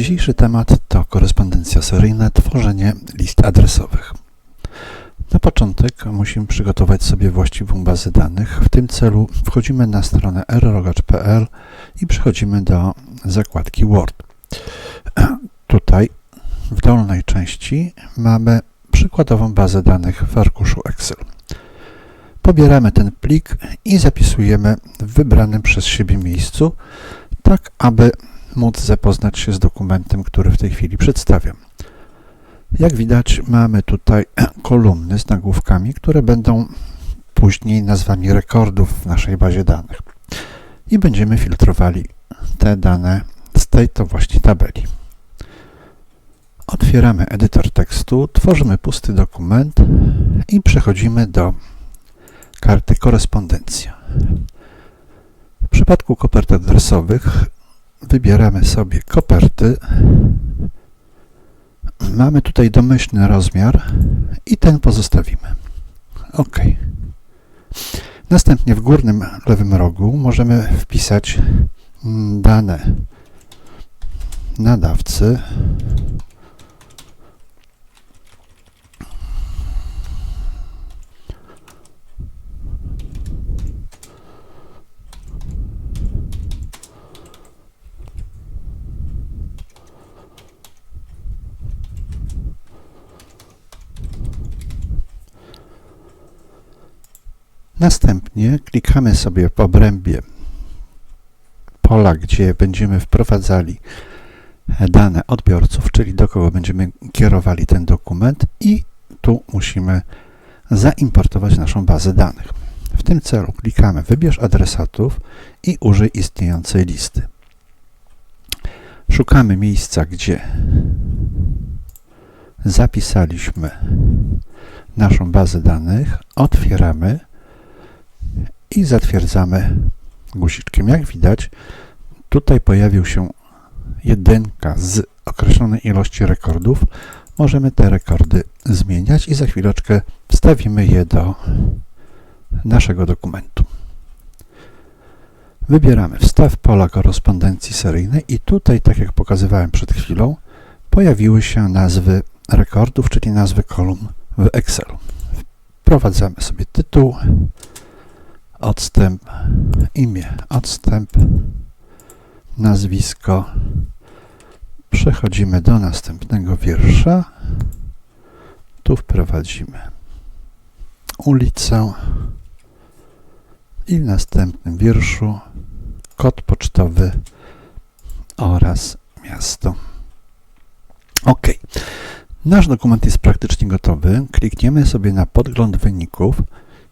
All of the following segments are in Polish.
Dzisiejszy temat to korespondencja seryjna, tworzenie list adresowych. Na początek musimy przygotować sobie właściwą bazę danych. W tym celu wchodzimy na stronę rrogacz.pl i przechodzimy do zakładki Word. Tutaj w dolnej części mamy przykładową bazę danych w arkuszu Excel. Pobieramy ten plik i zapisujemy w wybranym przez siebie miejscu, tak aby móc zapoznać się z dokumentem, który w tej chwili przedstawiam. Jak widać, mamy tutaj kolumny z nagłówkami, które będą później nazwami rekordów w naszej bazie danych. I będziemy filtrowali te dane z tej to właśnie tabeli. Otwieramy edytor tekstu, tworzymy pusty dokument i przechodzimy do karty korespondencja. W przypadku kopert adresowych wybieramy sobie koperty. Mamy tutaj domyślny rozmiar i ten pozostawimy. OK. Następnie w górnym lewym rogu możemy wpisać mm, dane nadawcy. Następnie klikamy sobie w obrębie pola, gdzie będziemy wprowadzali dane odbiorców, czyli do kogo będziemy kierowali ten dokument i tu musimy zaimportować naszą bazę danych. W tym celu klikamy Wybierz adresatów i użyj istniejącej listy. Szukamy miejsca, gdzie zapisaliśmy naszą bazę danych, otwieramy i zatwierdzamy guziczkiem. Jak widać, tutaj pojawił się jedynka z określonej ilości rekordów. Możemy te rekordy zmieniać i za chwileczkę wstawimy je do naszego dokumentu. Wybieramy wstaw pola korespondencji seryjnej i tutaj, tak jak pokazywałem przed chwilą, pojawiły się nazwy rekordów, czyli nazwy kolumn w Excelu. Wprowadzamy sobie tytuł, odstęp, imię, odstęp, nazwisko. Przechodzimy do następnego wiersza. Tu wprowadzimy ulicę i w następnym wierszu kod pocztowy oraz miasto. OK. Nasz dokument jest praktycznie gotowy. Klikniemy sobie na podgląd wyników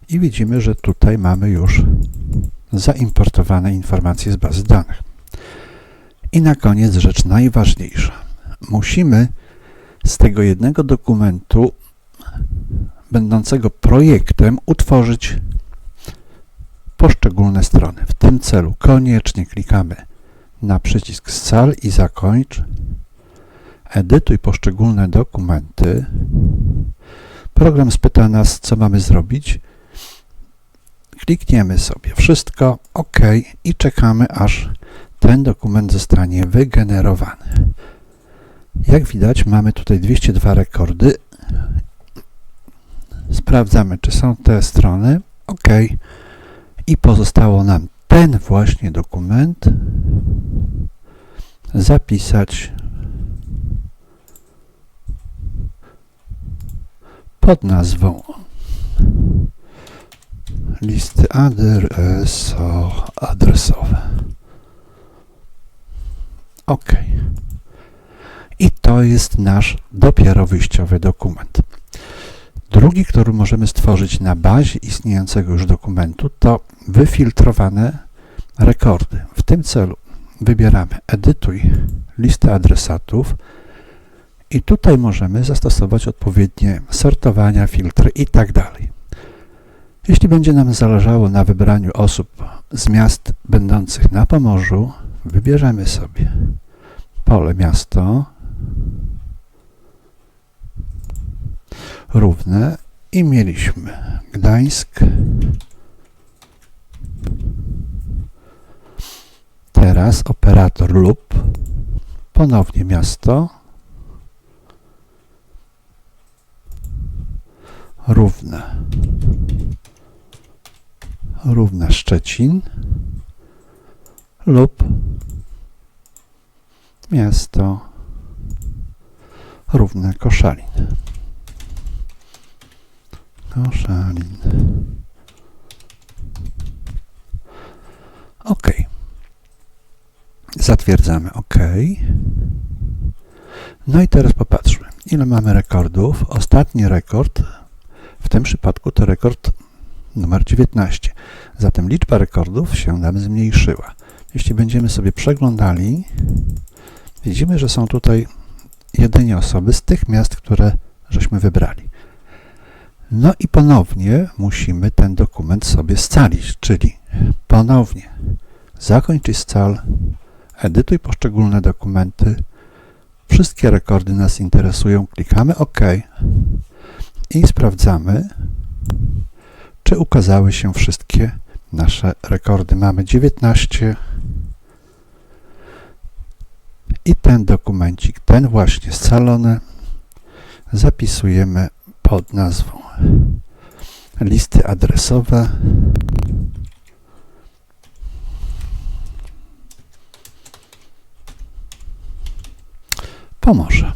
i widzimy, że tutaj mamy już zaimportowane informacje z bazy danych. I na koniec rzecz najważniejsza. Musimy z tego jednego dokumentu, będącego projektem, utworzyć poszczególne strony. W tym celu koniecznie klikamy na przycisk Scal i zakończ. Edytuj poszczególne dokumenty. Program spyta nas, co mamy zrobić klikniemy sobie wszystko, OK i czekamy, aż ten dokument zostanie wygenerowany. Jak widać, mamy tutaj 202 rekordy. Sprawdzamy, czy są te strony. OK. I pozostało nam ten właśnie dokument zapisać pod nazwą listy adreso, adresowe. OK. I to jest nasz dopiero wyjściowy dokument. Drugi, który możemy stworzyć na bazie istniejącego już dokumentu, to wyfiltrowane rekordy. W tym celu wybieramy Edytuj listę adresatów i tutaj możemy zastosować odpowiednie sortowania, filtry i tak. Jeśli będzie nam zależało na wybraniu osób z miast będących na Pomorzu, wybierzemy sobie pole miasto równe i mieliśmy Gdańsk. Teraz operator lub Ponownie miasto. Równe. Równe Szczecin. Lub miasto równe Koszalin. Koszalin. OK. Zatwierdzamy OK. No i teraz popatrzmy, ile mamy rekordów. Ostatni rekord w tym przypadku to rekord numer 19. Zatem liczba rekordów się nam zmniejszyła. Jeśli będziemy sobie przeglądali, widzimy, że są tutaj jedynie osoby z tych miast, które żeśmy wybrali. No i ponownie musimy ten dokument sobie scalić, czyli ponownie zakończyć scal, edytuj poszczególne dokumenty, wszystkie rekordy nas interesują, klikamy OK i sprawdzamy, czy ukazały się wszystkie nasze rekordy. Mamy 19 i ten dokumencik, ten właśnie scalony, zapisujemy pod nazwą listy adresowe. Pomoże.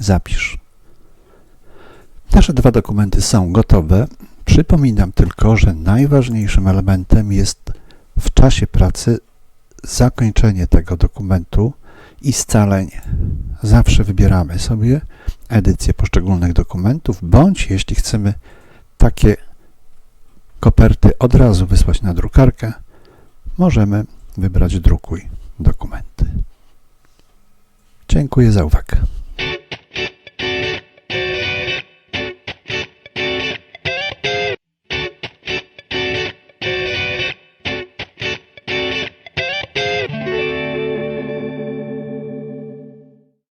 Zapisz. Nasze dwa dokumenty są gotowe. Przypominam tylko, że najważniejszym elementem jest w czasie pracy zakończenie tego dokumentu i scalenie. Zawsze wybieramy sobie edycję poszczególnych dokumentów, bądź jeśli chcemy takie koperty od razu wysłać na drukarkę, możemy wybrać drukuj dokumenty. Dziękuję za uwagę.